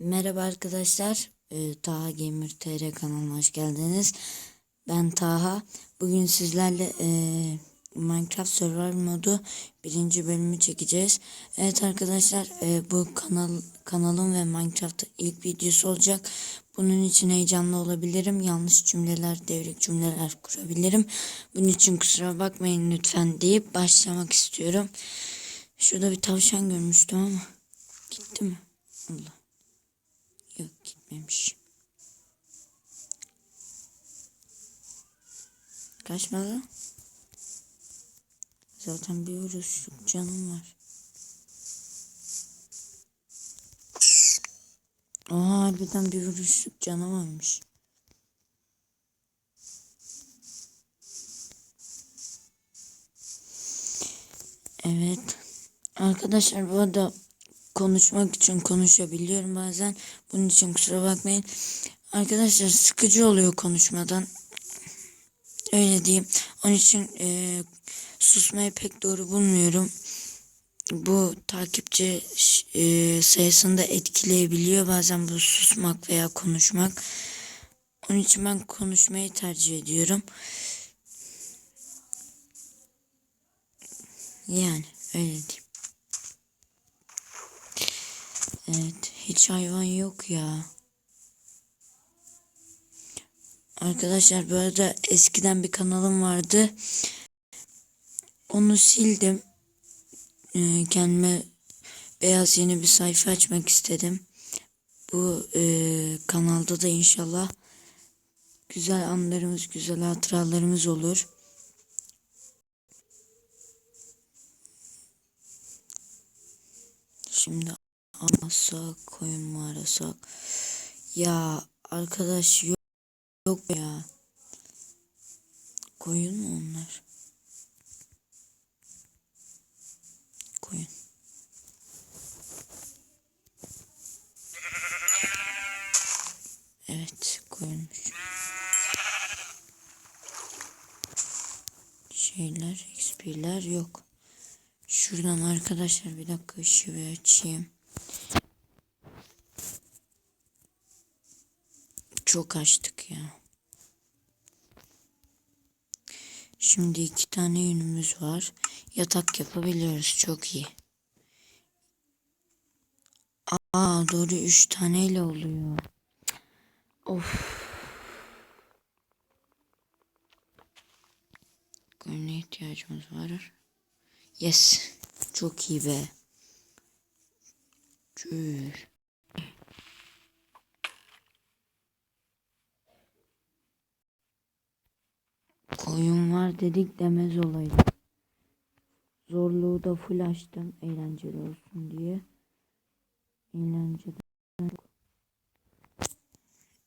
Merhaba arkadaşlar. Ee, Taha Gamer TR kanalına hoş geldiniz. Ben Taha. Bugün sizlerle eee, Minecraft Survival modu birinci bölümü çekeceğiz. Evet arkadaşlar eee, bu kanal kanalım ve Minecraft'ta ilk videosu olacak. Bunun için heyecanlı olabilirim. Yanlış cümleler, devrik cümleler kurabilirim. Bunun için kusura bakmayın lütfen deyip başlamak istiyorum. Şurada bir tavşan görmüştüm ama gitti mi? Allah. Gitmemiş. Kaçmadı. Zaten bir vuruşluk canım var. Aa harbiden bir vuruşluk canı varmış. Evet. Arkadaşlar bu arada konuşmak için konuşabiliyorum bazen. Bunun için kusura bakmayın. Arkadaşlar sıkıcı oluyor konuşmadan. Öyle diyeyim. Onun için e, susmayı pek doğru bulmuyorum. Bu takipçi e, sayısını da etkileyebiliyor bazen bu susmak veya konuşmak. Onun için ben konuşmayı tercih ediyorum. Yani öyle diyeyim. Evet, hiç hayvan yok ya. Arkadaşlar bu arada eskiden bir kanalım vardı. Onu sildim. Ee, kendime beyaz yeni bir sayfa açmak istedim. Bu e, kanalda da inşallah güzel anlarımız, güzel hatıralarımız olur. Şimdi almasak, koyun mu arasak? Ya arkadaş yok, yok ya. Koyun mu onlar? Koyun. Evet koyunmuş. Şeyler, XP'ler yok. Şuradan arkadaşlar bir dakika ışığı açayım. Çok açtık ya. Şimdi iki tane yünümüz var. Yatak yapabiliyoruz. Çok iyi. Aa doğru üç taneyle oluyor. Of. Koyuna ihtiyacımız var. Yes. Çok iyi be. Çür. Koyun var dedik demez olaydı. Zorluğu da full açtım eğlenceli olsun diye. Eğlenceli.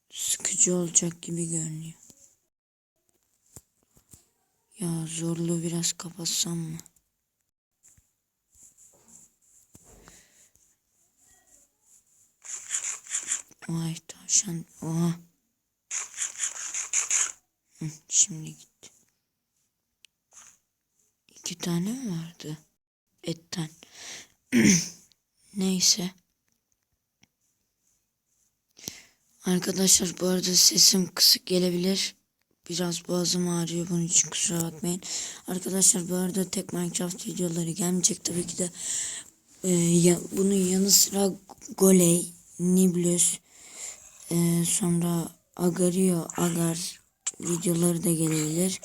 Sıkıcı olacak gibi görünüyor. Ya zorluğu biraz kapatsam mı? Vay tavşan. Oha. Şimdi gitti. İki tane mi vardı? Etten. Neyse. Arkadaşlar bu arada sesim kısık gelebilir. Biraz boğazım ağrıyor bunun için kusura bakmayın. Arkadaşlar bu arada tek Minecraft videoları gelmeyecek tabii ki de. Ee, ya, bunun yanı sıra Goley, Niblus, ee, sonra Agario, Agar videoları da gelebilir.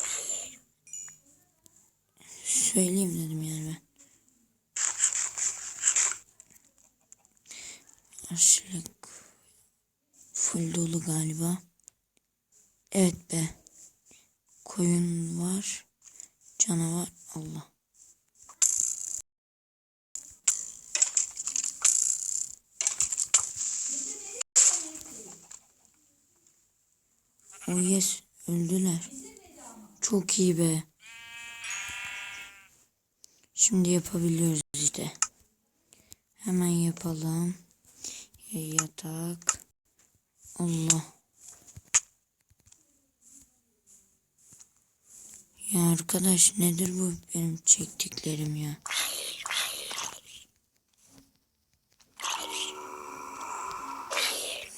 Söyleyeyim dedim yani ben. Aşırılık full dolu galiba. Evet be. Koyun var. Canavar. Allah. Oh yes. Öldüler. Çok iyi be. Şimdi yapabiliyoruz işte. Hemen yapalım. Yatak. Allah. Ya arkadaş nedir bu benim çektiklerim ya?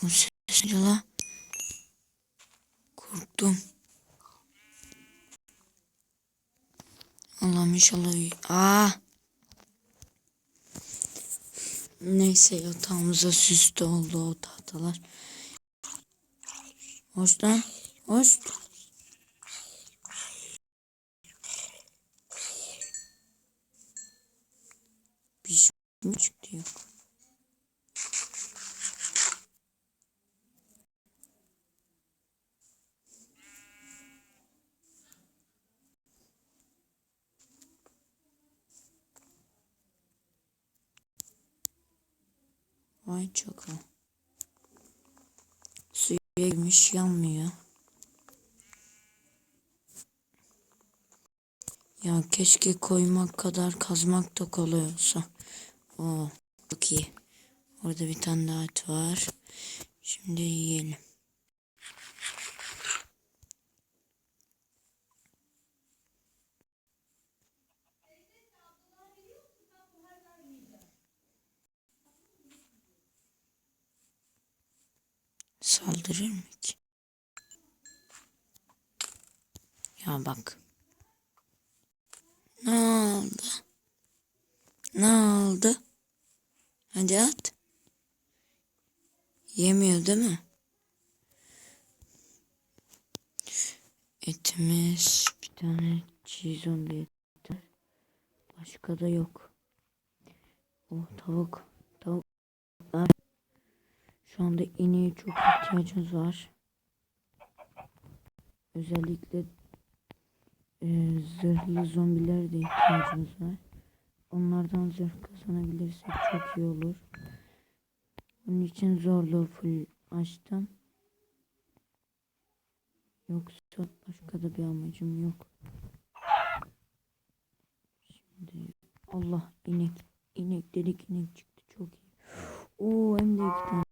O ses la? Korktum. Allah'ım inşallah. Aa! Neyse yatağımıza süslü oldu o tahtalar. Hoş lan. Hoş. Bir şey Vay çok Suya girmiş yanmıyor. Ya keşke koymak kadar kazmak da kolay olsa. Oo, çok iyi. Orada bir tane daha et var. Şimdi yiyelim. Saldırır mı ki? Ya bak. Ne oldu? Ne oldu? Hadi at. Yemiyor değil mi? Etimiz bir tane çizon bir et. Başka da yok. Oh tavuk. Tavuklar. Şu anda ineğe çok ihtiyacımız var. Özellikle e, zırhlı zombiler de ihtiyacımız var. Onlardan zırh kazanabilirsek çok iyi olur. Bunun için zorluğu full açtım. Yoksa başka da bir amacım yok. Şimdi Allah inek. inek dedik inek çıktı. Oo hem iki tane.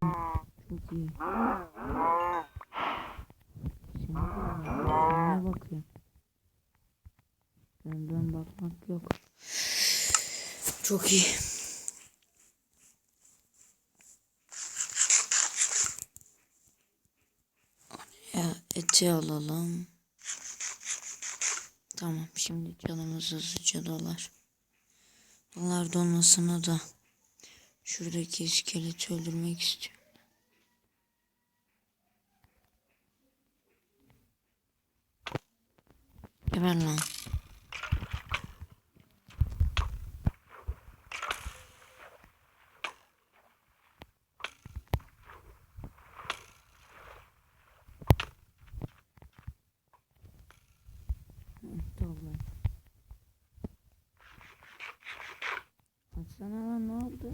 Çok iyi. Sen ne bakıyorsun? Ben, ben bakmak yok. Çok iyi. Ya eti alalım. Tamam şimdi canımız hızlıca dolar. Dolar donmasına da şuradaki iskeleti öldürmek istiyorum. Geber lan. Lan ne oldu?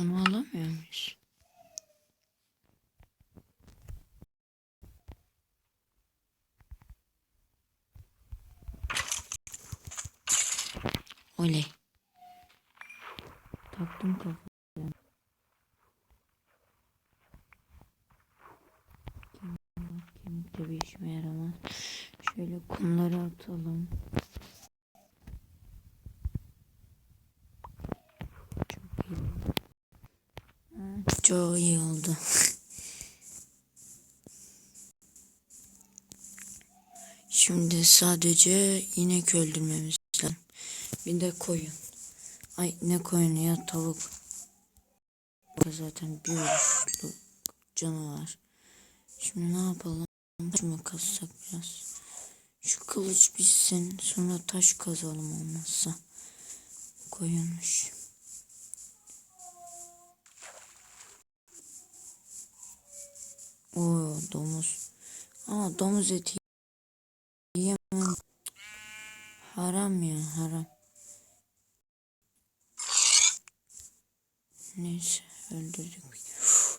Onu alamıyor muyuz? Oley. Taktım kafaya. Kemik, de işime yaramaz. Şöyle kumları atalım. Çok iyi oldu. Ha, Çok iyi oldu. Şimdi sadece inek öldürmemiz lazım. Bir de koyun. Ay ne koyunu ya tavuk. Zaten bir uçlu canı var. Şimdi ne yapalım? Taş mı kazsak biraz? Şu kılıç bitsin. Sonra taş kazalım olmazsa. Koyunmuş. Oo domuz. Ama domuz eti yiyemem. Haram ya haram. Neyse öldürdük.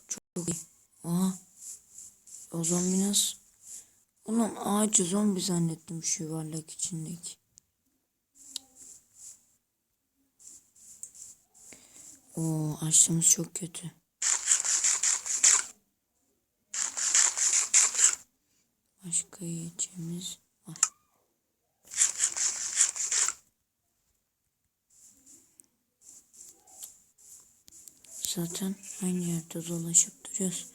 Çok iyi. Aha. O zombi nasıl? Ulan ağacı zombi zannettim şu yuvarlak içindeki. Oo açtığımız çok kötü. Başka yiyeceğimiz var. Zaten aynı yerde dolaşıp duruyoruz.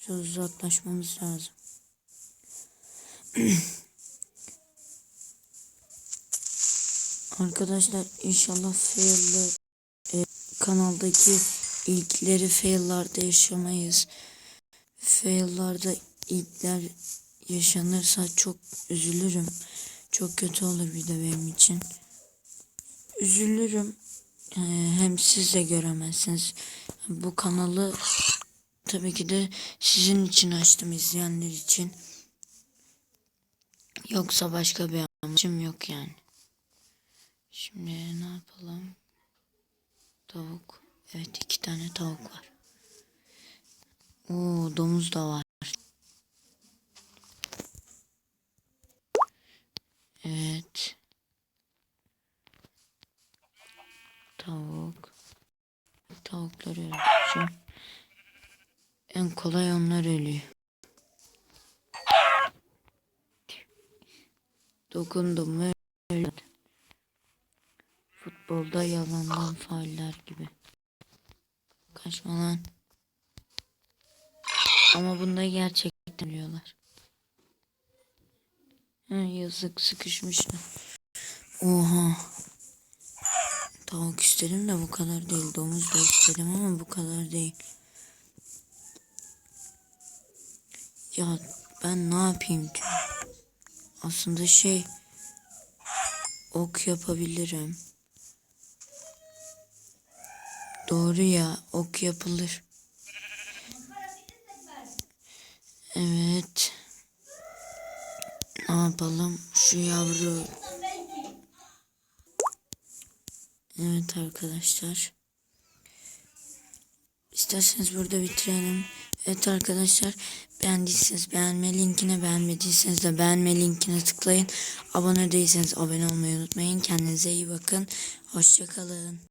Biraz uzaklaşmamız lazım. Arkadaşlar inşallah fail'lı e, kanaldaki ilkleri fail'larda yaşamayız. Fail'larda ilkler yaşanırsa çok üzülürüm. Çok kötü olur bir de benim için. Üzülürüm. Ee, hem siz de göremezsiniz. Bu kanalı tabii ki de sizin için açtım izleyenler için. Yoksa başka bir amacım yok yani. Şimdi ne yapalım? Tavuk. Evet iki tane tavuk var. Oo domuz da var. Evet. Tavuk. Tavukları öldüreceğim. En kolay onlar ölüyor. Dokundum mu. Futbolda yalandan fauller gibi. Kaçma lan. Ama bunda gerçekten ölüyorlar. Yazık sıkışmışlar. Oha. Tavuk istedim de bu kadar değil. Domuz da istedim ama bu kadar değil. Ya ben ne yapayım ki? Aslında şey ok yapabilirim. Doğru ya ok yapılır. Evet. Ne yapalım? Şu yavru. Evet arkadaşlar. İsterseniz burada bitirelim. Evet arkadaşlar beğendiyseniz beğenme linkine beğenmediyseniz de beğenme linkine tıklayın. Abone değilseniz abone olmayı unutmayın. Kendinize iyi bakın. Hoşçakalın.